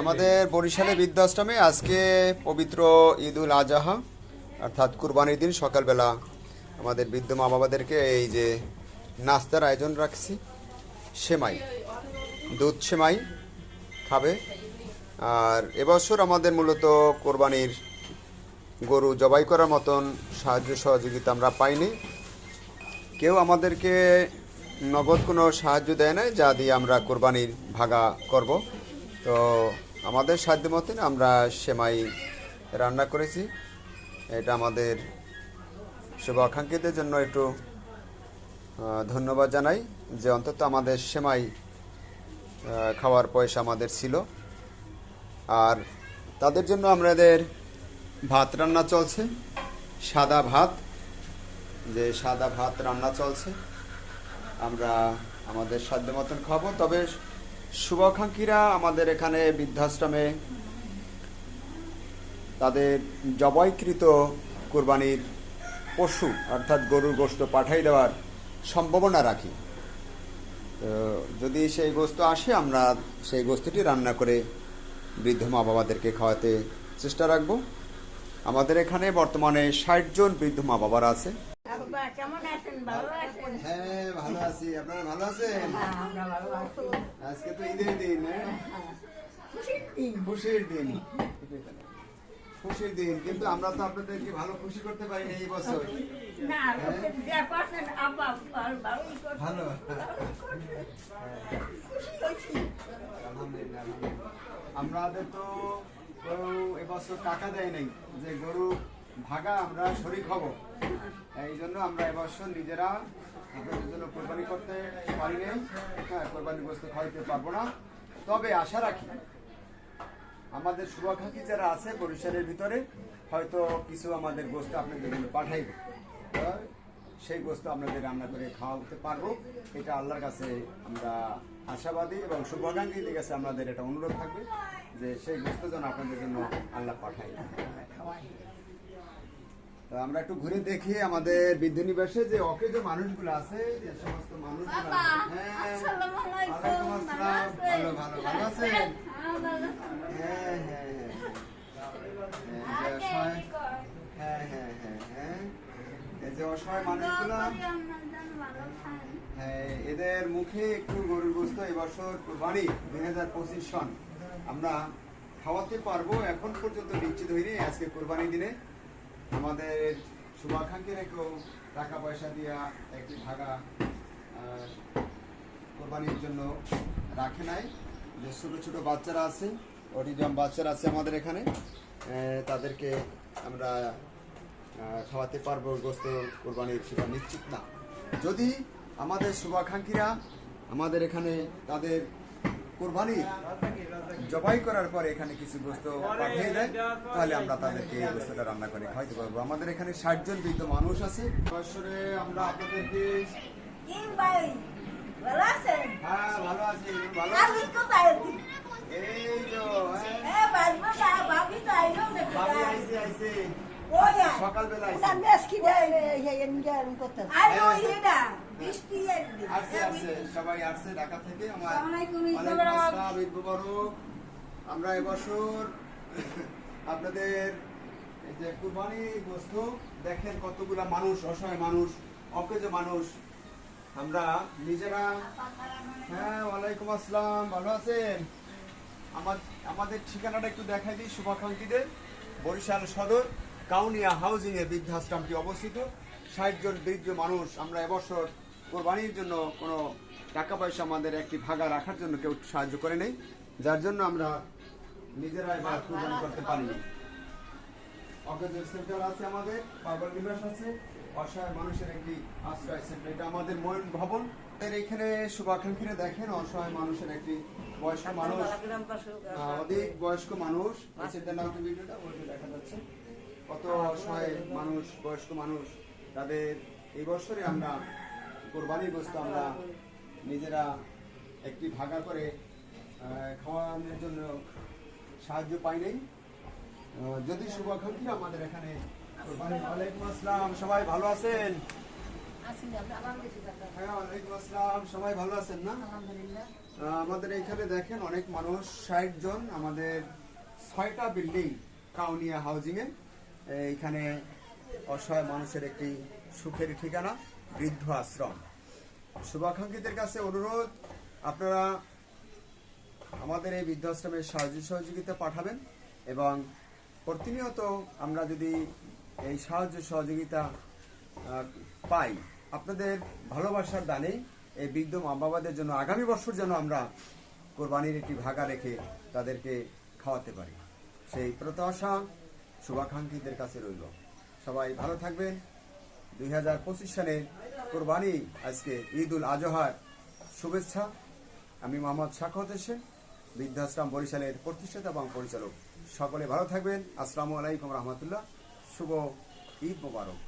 আমাদের বরিশালে বৃদ্ধাশ্রমে আজকে পবিত্র ঈদ উল আজহা, অর্থাৎ কুরবানির দিন, সকালবেলা আমাদের বৃদ্ধ মা বাবাদেরকে এই যে নাস্তার আয়োজন রাখছি। সেমাই, দুধ সেমাই খাবে। আর এবছর আমাদের মূলত কোরবানির গরু জবাই করার মতন সাহায্য সহযোগিতা আমরা পাইনি। কেউ আমাদেরকে নগদ কোনো সাহায্য দেয় না যা দিয়ে আমরা কোরবানির ভাগা করব। তো আমাদের সাধ্য মতন আমরা সেমাই রান্না করেছি। এটা আমাদের শুভাকাঙ্ক্ষীদের জন্য একটু ধন্যবাদ জানাই যে অন্তত আমাদের সেমাই খাওয়ার পয়সা আমাদের ছিল। আর তাদের জন্য আমাদের ভাত রান্না চলছে। সাদা ভাত, যে সাদা ভাত রান্না চলছে। আমরা আমাদের সাধ্য মতন খাব। তবে শুভাকাঙ্ক্ষীরা আমাদের এখানে বৃদ্ধাশ্রমে তাদের জবাইকৃত কোরবানির পশু, অর্থাৎ গরুর গোস্ত পাঠাই দেওয়ার সম্ভাবনা রাখি। তো যদি সেই গোস্ত আসে, আমরা সেই গোস্তটি রান্না করে বৃদ্ধ মা বাবাদেরকে খাওয়াতে চেষ্টা রাখব। আমাদের এখানে বর্তমানে ষাট জন বৃদ্ধ মা বাবার আছে। আব্বা কেমন ভালো হ্যাঁ ভালো আছি। আপনারা ভালো আছেন? হ্যাঁ, আজকে তো ঈদের দিন হ্যাঁ? খুশির দিন। খুশির দিন। কিন্তু আমরা তো আপনাদেরকে ভালো খুশি করতে পারিনি এই বছর। ভালো। আমাদের তো এবছর টাকা দেয় নাই। যে গরু ভাগা আমরা শরিক হব। এই জন্য আমরা এবছর নিজেরা আপনাদের জন্য কোরবানি করতে পারি নাই হ্যাঁ কোরবানি বস্তু খাওয়াইতে পারব না। তবে আশা রাখি আমাদের শুভাকাঙ্ক্ষী যারা আছে বরিশালের ভিতরে, হয়তো কিছু আমাদের গোস্ত আপনাদের জন্য পাঠাইবে। সেই গোস্ত আপনাদের রান্না করে খাওয়াতে পারব। এটা আল্লাহর কাছে আমরা আশাবাদী এবং শুভাকাঙ্ক্ষীদের কাছে আমাদের এটা অনুরোধ থাকবে যে সেই গোস্ত যেন আপনাদের জন্য আল্লাহ পাঠাই তো আমরা একটু ঘুরে দেখি আমাদের বৃদ্ধ নিবাসে যে অকে যে মানুষগুলো আছে যে সমস্ত বাবা, হ্যাঁ। ভালো ভালো ভালো আছেন? হ্যাঁ, হ্যাঁ হ্যাঁ হ্যাঁ। হ্যাঁ হ্যাঁ এই যে অসহায় মানুষগুলো হ্যাঁ এদের মুখে একটু গরুর গোস্ত এবছর কোরবানি দুই হাজার পঁচিশ সন। আমরা খাওয়াতে পারব এখন পর্যন্ত নিশ্চিত হয়নি আজকে কোরবানি দিনে। আমাদের শুভাকাঙ্ক্ষীরা কেউ টাকা পয়সা দিয়া একটি ভাগা কোরবানির জন্য রাখে নাই। যে ছোটো ছোটো বাচ্চারা আছে, অটিজম বাচ্চারা আছে আমাদের এখানে তাদেরকে আমরা খাওয়াতে পারব, গোস্ত, কোরবানির সেটা নিশ্চিত না। যদি আমাদের শুভাকাঙ্ক্ষীরা আমাদের এখানে তাদের কোরবানি জবাই করার পরে এখানে কিছু গোস্ত পাঠিয়ে দেয় তাহলে আমরা তাদেরকে এই গোস্তটা রান্না করে খাইতে পারব আমাদের এখানে ষাট জন বৃদ্ধ মানুষ আছে বছরে আমরা আপনাদেরকে? হ্যাঁ ভালো ভালো? এই তো হ্যাঁ। সকালবেলা আসছে আসছে সবাই আসছে ঢাকা থেকে আমার ঈদ মোবারক। আমরা এবছর আপনাদের যে কুরবানি গোস্ত দেখেন কতগুলা মানুষ অসহায় মানুষ অকেজ মানুষ। আমরা নিজেরা হ্যাঁ ওয়ালাইকুম আসসালাম ভালো আছেন? আমার আমাদের ঠিকানাটা একটু দেখাই দিই শুভাকাঙ্ক্ষীদের। বরিশাল সদর কাউনিয়া হাউজিং এর বৃদ্ধাশ্রমটি অবস্থিত। ষাট জন বৃদ্ধ মানুষ আমরা এবছর কোরবানির জন্য কোনো টাকা পয়সা আমাদের একটি ভাগা রাখার জন্য কেউ সাহায্য করে নেই যার জন্য আমরা নিজেরা এবার কোরবানি করতে পারিনি অগ্রজের সেন্টার আছে আমাদের পাগল নিবাস আছে অসহায় মানুষের একটি আশ্রয় সেন্টার এটা আমাদের ময়ূর ভবন। এখানে শুভাকাঙ্ক্ষীরা দেখেন অসহায় মানুষের একটি বয়স্ক মানুষ অধিক বয়স্ক মানুষ। সেটা নাম ভিডিওটা ওইটা দেখা যাচ্ছে। কত অসহায় মানুষ বয়স্ক মানুষ তাদের এই বছরে আমরা কোরবানির গোস্ত আমরা নিজেরা একটি ভাগা করে খাওয়ানোর জন্য সাহায্য পাই নাই। যদি শুভাকাঙ্ক্ষীরা আমাদের এখানে ওয়ালাইকুম আসসালাম সবাই ভালো আছেন? হ্যাঁ সবাই ভালো আছেন না? আমাদের এইখানে দেখেন অনেক মানুষ ষাট জন আমাদের ছয়টা বিল্ডিং কাউনিয়া হাউজিং এ এইখানে অসহায় মানুষের একটি সুখের ঠিকানা। বৃদ্ধ আশ্রম। শুভাকাঙ্ক্ষীদের কাছে অনুরোধ, আপনারা আমাদের এই বৃদ্ধাশ্রমের সাহায্য সহযোগিতা পাঠাবেন এবং প্রতিনিয়ত আমরা যদি এই সাহায্য সহযোগিতা পাই, আপনাদের ভালোবাসার দানেই এই বৃদ্ধ মা বাবাদের জন্য আগামী বছর যেন আমরা কোরবানির একটি ভাগা রেখে তাদেরকে খাওয়াতে পারি। সেই প্রত্যাশা শুভাকাঙ্ক্ষীদের কাছে রইল। সবাই ভালো থাকবেন। দুই হাজার পঁচিশ সালের কোরবানি, আজকে ঈদ উল আজহার শুভেচ্ছা। আমি মোহাম্মদ সাক্ষত হোসেন, বৃদ্ধাশ্রম বরিশালের প্রতিষ্ঠাতা এবং পরিচালক। সকলে ভালো থাকবেন। আসসালামু আলাইকুম রহমতুল্লাহ। শুভ ঈদ মোবারক।